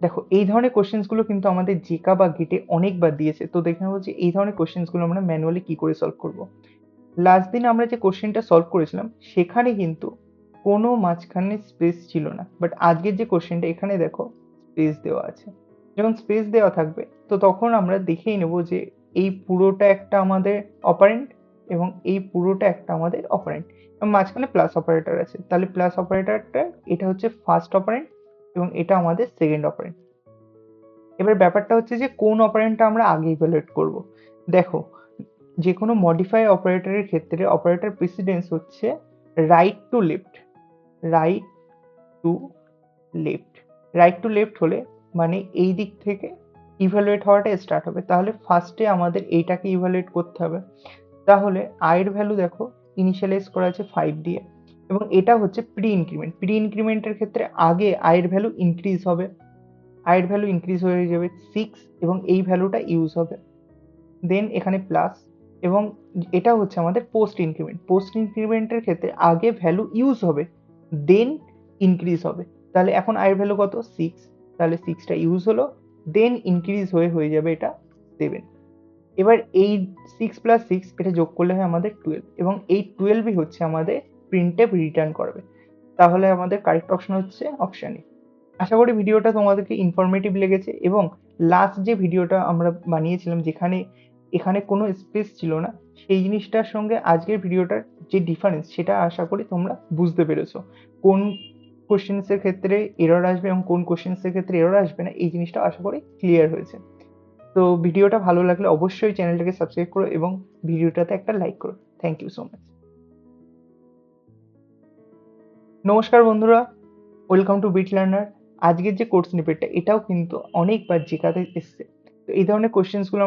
দেখো, এই ধরনের কোশ্চেন্সগুলো কিন্তু আমাদের জেকা বা গেটে অনেকবার দিয়েছে। তো দেখে নেব যে এই ধরনের কোশ্চেন্সগুলো আমরা ম্যানুয়ালি কি করে সলভ করব। লাস্ট দিন আমরা যে কোশ্চেনটা সলভ করেছিলাম, সেখানে কিন্তু কোনো মাঝখানে স্পেস ছিল না। বাট আজকের যে কোশ্চেনটা এখানে দেখো স্পেস দেওয়া আছে। যখন স্পেস দেওয়া থাকবে, তো তখন আমরা দেখেই নেব যে এই পুরোটা একটা আমাদের অপারেন্ট এবং এই পুরোটা একটা আমাদের অপারেন্ট মাঝখানে প্লাস অপারেটর আছে। তাহলে প্লাস অপারেটরটা এটা হচ্ছে ফার্স্ট অপারেন্ট এবং এটা আমাদের সেকেন্ড অপারেন্ট এবার ব্যাপারটা হচ্ছে যে, কোন অপারেন্টটা আমরা আগে ইভ্যালুয়েট করব? দেখো যে কোনো মডিফাই অপারেটরের ক্ষেত্রে অপারেটর প্রেসিডেন্স হচ্ছে right to left right to left right to left হলে মানে এই দিক থেকে ইভ্যালুয়েট হওয়াটা স্টার্ট হবে। তাহলে ফার্স্টে আমাদের এইটাকে ইভ্যালুয়েট করতে হবে। তাহলে আয়ের ভ্যালু দেখো ইনিশিয়ালাইজ করা আছে ফাইভ দিয়ে। এবং এটা হচ্ছে প্রি ইনক্রিমেন্ট প্রি ইনক্রিমেন্টের ক্ষেত্রে আগে আয়ের ভ্যালু ইনক্রিজ হবে। আয়ের ভ্যালু ইনক্রিজ হয়ে যাবে সিক্স এবং এই ভ্যালুটা ইউজ হবে। দেন এখানে প্লাস এবং এটা হচ্ছে আমাদের পোস্ট ইনক্রিমেন্ট পোস্ট ইনক্রিমেন্টের ক্ষেত্রে আগে ভ্যালু ইউজ হবে দেন ইনক্রিজ হবে। তাহলে এখন আয়ের ভ্যালু কত? সিক্স তাহলে সিক্সটা ইউজ হলো দেন ইনক্রিজ হয়ে হয়ে যাবে এটা সেভেন এবার এই সিক্স প্লাস সিক্স এটা যোগ করলে হয় আমাদের টুয়েলভ এবং এই টুয়েলভই হচ্ছে আমাদের প্রিন্টেপ রিটার্ন করবে। তাহলে আমাদের কারেক্ট অপশন হচ্ছে অপশান এ আশা করি ভিডিওটা তোমাদেরকে ইনফরমেটিভ লেগেছে এবং লাস্ট যে ভিডিওটা আমরা বানিয়েছিলাম যেখানে এখানে কোনো স্পেস ছিল না, সেই জিনিসটার সঙ্গে আজকের ভিডিওটার যে ডিফারেন্স সেটা আশা করি তোমরা বুঝতে পেরেছ। কোন কোশ্চেন্সের ক্ষেত্রে এরর আসবে এবং কোন কোশ্চেন্সের ক্ষেত্রে এরর আসবে না, এই জিনিসটা আশা করি ক্লিয়ার হয়েছে। তো ভিডিওটা ভালো লাগলে অবশ্যই চ্যানেলটাকে সাবস্ক্রাইব করো এবং ভিডিওটাতে একটা লাইক করো। থ্যাংক ইউ সো মাচ নমস্কার বন্ধুরা ওয়েলকাম টু বিট লার্নার আজকের যে কোর্স নিপেটটা এটাও কিন্তু অনেকবার জেকাতে এসছে। তো এই ধরনের কোশ্চেন্সগুলো